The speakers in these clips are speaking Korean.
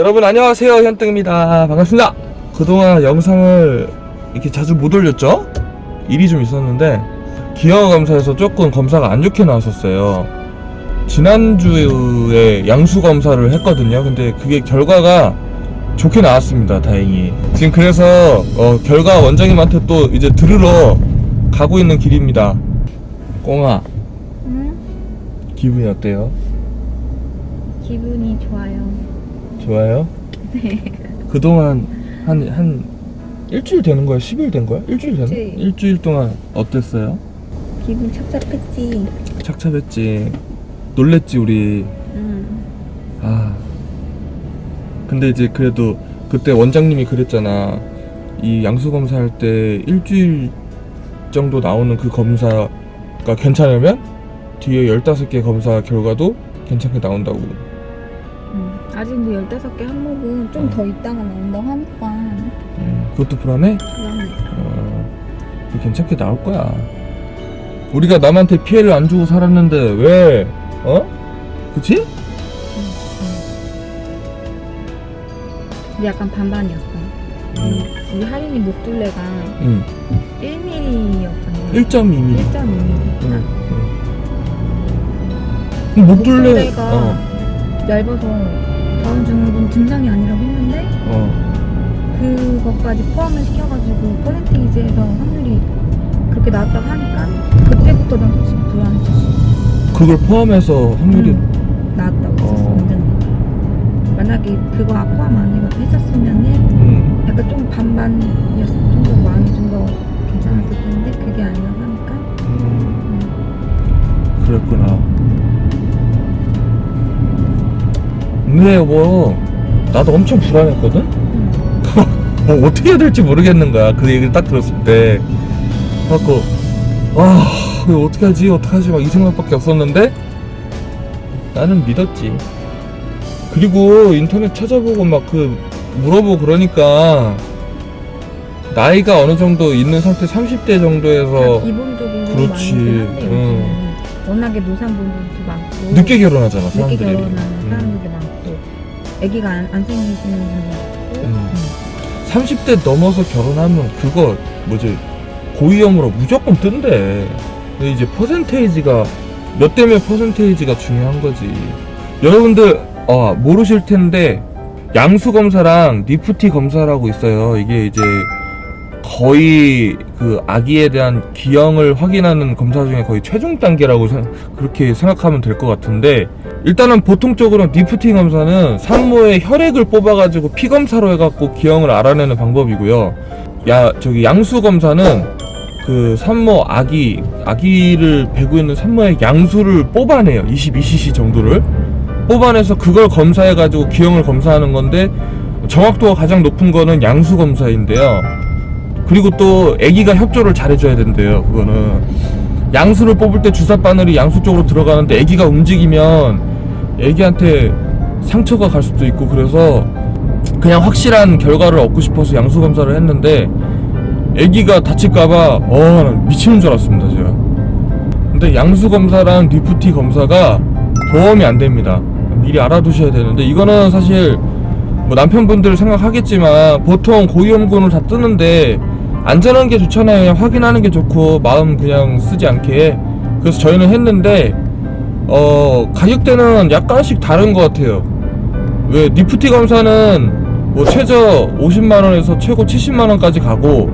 여러분 안녕하세요. 현등입니다. 반갑습니다. 그동안 영상을 이렇게 자주 못 올렸죠? 일이 좀 있었는데 기형 검사에서 조금 검사가 안 좋게 나왔었어요. 지난주에 양수 검사를 했거든요. 근데 그게 결과가 좋게 나왔습니다. 다행히. 지금 그래서 어, 결과 원장님한테 또 이제 들으러 가고 있는 길입니다. 꽁아. 응? 기분이 어때요? 기분이 좋아요. 좋아요? 네. 그동안 한, 한 일주일 되는 거야? 10일 된 거야? 일주일 되나? 일주일. 일주일 동안 어땠어요? 기분 착잡했지. 착잡했지. 놀랬지, 우리. 응. 아. 근데 이제 그래도 그때 원장님이 그랬잖아. 이 양수 검사 할 때 일주일 정도 나오는 그 검사가 괜찮으면 뒤에 15개 검사 결과도 괜찮게 나온다고. 근데 15개 항목은 좀 더 있다가 나온다고 하니까 음, 그것도 불안해? 불안해. 어, 그 괜찮게 나올 거야. 우리가 남한테 피해를 안 주고 살았는데 왜? 어? 그치? 근데 약간 반반이었어. 음, 우리 할인이 목둘레가 음. 1mm였잖아. 1.2mm. 1.2mm. 응, 응. 목둘레. 목둘레가 어, 얇아서 다운 증후군 증상이 아니라고 했는데 어. 그것까지 포함을 시켜가지고 퍼센테이지에서 확률이 그렇게 나왔다고 하니까 그때부터 난 솔직히 불안했었어. 그걸 포함해서 확률이 응. 나왔다고 했었어 어. 만약에 그거 포함 안 해서 했었으면은 음, 약간 좀 반반이었어. 좀더 마음이 좀 더 괜찮았을 텐데 그게 아니라고 하니까. 음, 음. 그랬구나. 근데 뭐 나도 엄청 불안했거든. 음. 뭐 어떻게 해야 될지 모르겠는 거야. 그 얘기를 딱 들었을 때. 그래갖고, 아, 이거 어떻게 하지? 어떻게 하지? 막 이 생각밖에 없었는데, 나는 믿었지. 그리고 인터넷 찾아보고 막 그, 물어보고 그러니까, 나이가 어느 정도 있는 상태 30대 정도에서 다 기본적으로 그렇지. 한대 응. 워낙에 노산분들도 많고 늦게 결혼하잖아, 늦게 사람들이. 결혼하는 음. 사람들도 많고 아기가 안, 안 생기시는 분도 있고 음. 음. 30대 넘어서 결혼하면 그거 뭐지 고위험으로 무조건 뜬대. 근데 이제 퍼센테이지가 몇 대 몇 퍼센테이지가 중요한 거지. 여러분들 어, 모르실 텐데 양수 검사랑 니프티 검사라고 있어요. 이게 이제 거의 그 아기에 대한 기형을 확인하는 검사 중에 거의 최종 단계라고 생- 그렇게 생각하면 될 것 같은데 일단은 보통적으로 니프티 검사는 산모의 혈액을 뽑아가지고 피 검사로 해갖고 기형을 알아내는 방법이고요. 야 저기 양수 검사는 그 산모 아기 아기를 배고 있는 산모의 양수를 뽑아내요. 22cc 정도를 뽑아내서 그걸 검사해가지고 기형을 검사하는 건데 정확도가 가장 높은 거는 양수 검사인데요. 그리고 또 아기가 협조를 잘해줘야 된대요. 그거는 양수를 뽑을 때 주사 바늘이 양수 쪽으로 들어가는데 아기가 움직이면 아기한테 상처가 갈 수도 있고 그래서 그냥 확실한 결과를 얻고 싶어서 양수 검사를 했는데 아기가 다칠까봐 어나 미치는 줄 알았습니다 제가. 근데 양수 검사랑 리프티 검사가 보험이 안 됩니다. 미리 알아두셔야 되는데 이거는 사실 뭐 남편분들 생각하겠지만 보통 고위험군을 다 뜨는데 안전한 게 좋잖아요. 확인하는 게 좋고 마음 그냥 쓰지 않게. 그래서 저희는 했는데 어 가격대는 약간씩 다른 것 같아요. 왜 니프티 검사는 뭐 최저 50만 원에서 최고 70만 원까지 가고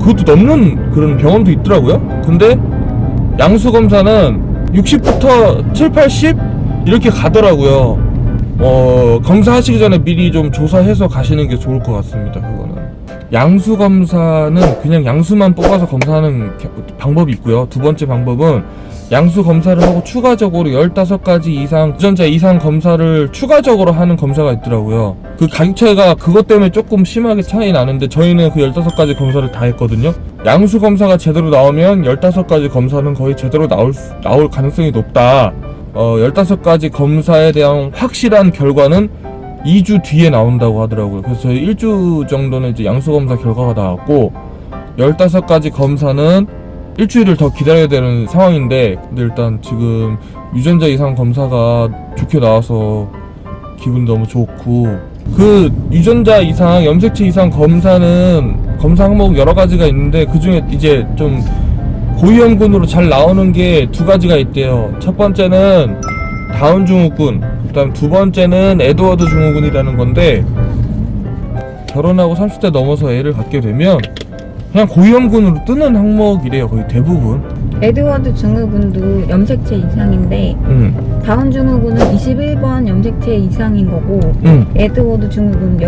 그것도 넘는 그런 병원도 있더라고요. 근데 양수 검사는 60부터 7, 80 이렇게 가더라고요. 어, 검사하시기 전에 미리 좀 조사해서 가시는 게 좋을 것 같습니다. 그거는. 양수 검사는 그냥 양수만 뽑아서 검사하는 겨- 방법이 있고요. 두 번째 방법은 양수 검사를 하고 추가적으로 15가지 이상 유전자 이상 검사를 추가적으로 하는 검사가 있더라고요. 그 가격 차이가 그것 때문에 조금 심하게 차이 나는데 저희는 그 15가지 검사를 다 했거든요. 양수 검사가 제대로 나오면 15가지 검사는 거의 제대로 나올 수- 나올 가능성이 높다. 어, 15가지 검사에 대한 확실한 결과는 2주 뒤에 나온다고 하더라고요. 그래서 저희 1주 정도는 이제 양수 검사 결과가 나왔고, 15가지 검사는 일주일을 더 기다려야 되는 상황인데, 근데 일단 지금 유전자 이상 검사가 좋게 나와서 기분 너무 좋고 그 유전자 이상 염색체 이상 검사는 검사 항목 여러 가지가 있는데 그 중에 이제 좀 고위험군으로 잘 나오는 게 두 가지가 있대요. 첫 번째는 다운 증후군, 그다음 두 번째는 에드워드 증후군이라는 건데 결혼하고 30대 넘어서 애를 갖게 되면 그냥 고위험군으로 뜨는 항목이래요. 거의 대부분. 에드워드 증후군도 염색체 이상인데 응, 다운 증후군은 21번 염색체 이상인 거고 응. 에드워드 증후군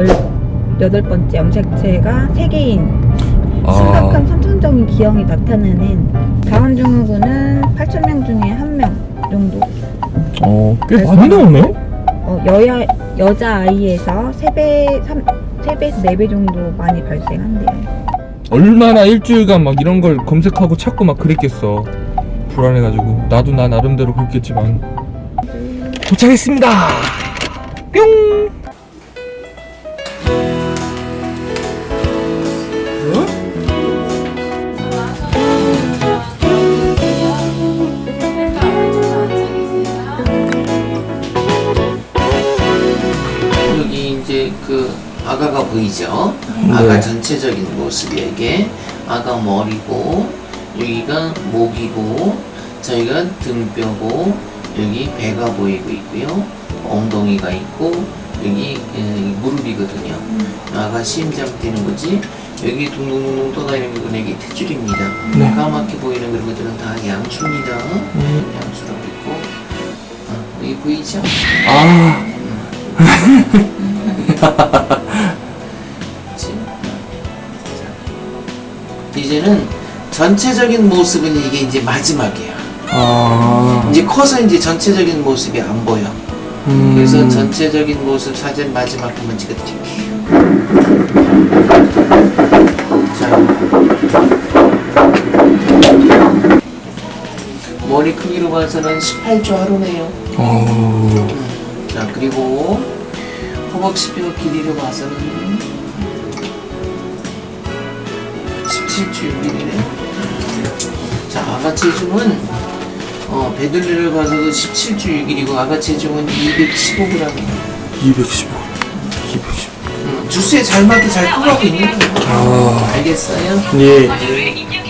18번째 염색체가 3개인 심각한 선천적인 기형이 나타나는 다운 증후군은 8,000명 중에 1명 정도 어, 꽤 많이 나오네. 어, 여야, 여자 아이에서 3배, 3, 3배에서 4배 정도 많이 발생한대요. 얼마나 일주일간 막 이런 걸 검색하고 찾고 막 그랬겠어. 불안해가지고 나도 나 나름대로 그랬겠지만 도착했습니다. 뿅. 아가가 보이죠? 아가 전체적인 모습이 이게. 아가 머리고 여기가 목이고 저희가 등뼈고 여기 배가 보이고 있고요. 엉덩이가 있고 여기 에, 무릎이거든요. 아가 심장 뛰는 거지 여기 둥둥둥둥 떠다니는 건 여기 탯줄입니다. 네. 까맣게 보이는 그런 것들은 다 양수입니다. 양수라고 있고. 어, 여기 보이죠? 아, 그 이제는 전체적인 모습은 이게 이제 마지막이야. 아, 이제 커서 이제 전체적인 모습이 안 보여. 음. 그래서 전체적인 모습 사진 마지막 한번 찍어드릴게요. 자. 머리 크기로 봐서는 18조 하루네요. 어, 자 그리고 허벅지뼈 길이로 봐서는 17주 6일이네 자 아가 체중은 어, 배둘레를 봐서도 17주 6일이고 아가 체중은 215g이에요 215, 215. 음, 주스에 잘 맞게 잘 풀어가고 있는 거예요 아. 알겠어요? 예. 그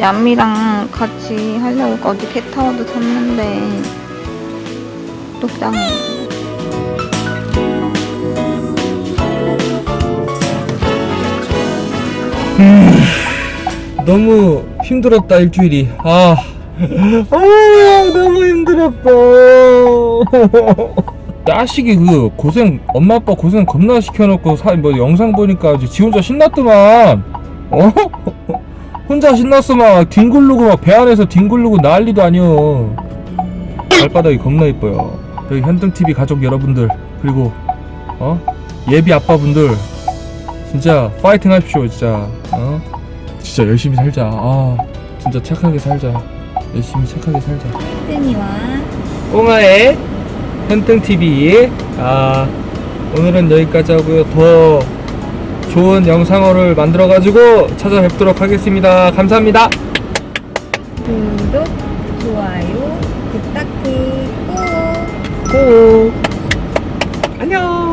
얌미랑 같이 하려고 어디 캣타워도 샀는데 똑당해. 너무 힘들었다 일주일이. 아, 아 너무 힘들었다. 자식이 그 고생 엄마 아빠 고생 겁나 시켜놓고 사, 뭐 영상 보니까 지 혼자 신났더만. 어? 혼자 신났어 막 뒹굴르고 막 배 안에서 뒹굴르고 난리도 아니여. 발바닥이 겁나 이뻐요. 여기 현등 TV 가족 여러분들 그리고 어 예비 아빠분들 진짜 파이팅 하십시오 진짜. 어? 진짜 열심히 살자. 아, 진짜 착하게 살자. 열심히 착하게 살자. 뜬이와 꽁아의 현등 TV. 아, 오늘은 여기까지 하고요. 더 좋은 영상어를 만들어가지고 찾아뵙도록 하겠습니다. 감사합니다. 구독, 좋아요 부탁해. 꾹. 고. 안녕.